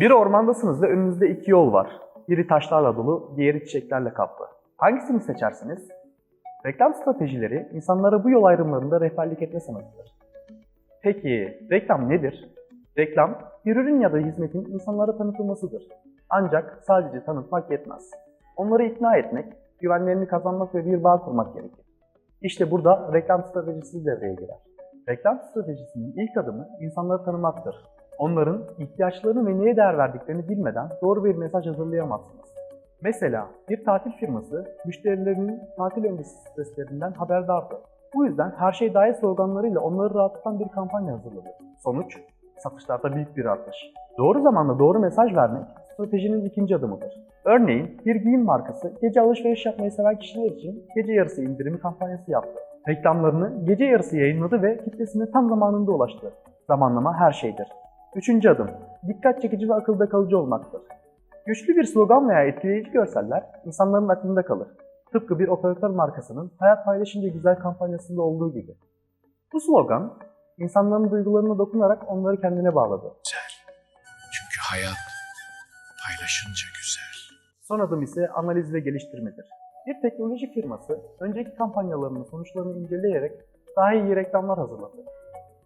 Bir ormandasınız ve önünüzde iki yol var. Biri taşlarla dolu, diğeri çiçeklerle kaplı. Hangisini seçersiniz? Reklam stratejileri insanlara bu yol ayrımlarında rehberlik etme sanatıdır. Peki reklam nedir? Reklam, bir ürün ya da hizmetin insanlara tanıtılmasıdır. Ancak sadece tanıtmak yetmez. Onları ikna etmek, güvenlerini kazanmak ve bir bağ kurmak gerekir. İşte burada reklam stratejisi devreye girer. Reklam stratejisinin ilk adımı insanları tanımaktır. Onların ihtiyaçlarını ve neye değer verdiklerini bilmeden doğru bir mesaj hazırlayamazsınız. Mesela bir tatil firması müşterilerinin tatil öncesi streslerinden haberdardı. Bu yüzden her şey dahil sloganlarıyla onları rahatlatan bir kampanya hazırladı. Sonuç, satışlarda büyük bir artış. Doğru zamanda doğru mesaj vermek stratejinin ikinci adımıdır. Örneğin bir giyim markası gece alışveriş yapmayı seven kişiler için gece yarısı indirimi kampanyası yaptı. Reklamlarını gece yarısı yayınladı ve kitlesine tam zamanında ulaştı. Zamanlama her şeydir. Üçüncü adım, dikkat çekici ve akılda kalıcı olmaktır. Güçlü bir slogan veya etkileyici görseller insanların aklında kalır. Tıpkı bir operatör markasının hayat paylaşınca güzel kampanyasında olduğu gibi. Bu slogan, insanların duygularına dokunarak onları kendine bağladı. güzel. Çünkü hayat paylaşınca güzel. Son adım ise analiz ve geliştirmedir. Bir teknoloji firması önceki kampanyalarının sonuçlarını inceleyerek daha iyi reklamlar hazırladı.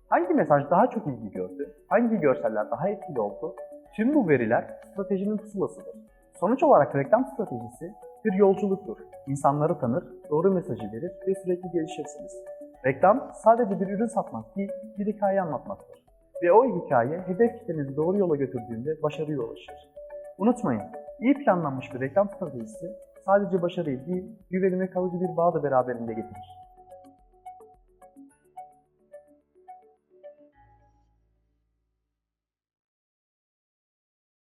Hangi mesaj daha çok ilgi gördü? Hangi görseller daha etkili oldu? Tüm bu veriler stratejinin pusulasıdır. Sonuç olarak reklam stratejisi bir yolculuktur. İnsanları tanır, doğru mesajı verir ve sürekli gelişirsiniz. Reklam sadece bir ürün satmak değil, bir hikaye anlatmaktır. Ve o hikaye hedef kitlenizi doğru yola götürdüğünde başarıya ulaşır. Unutmayın, iyi planlanmış bir reklam stratejisi sadece başarıyı değil, güveni ve kalıcı bir bağ da beraberinde getirir.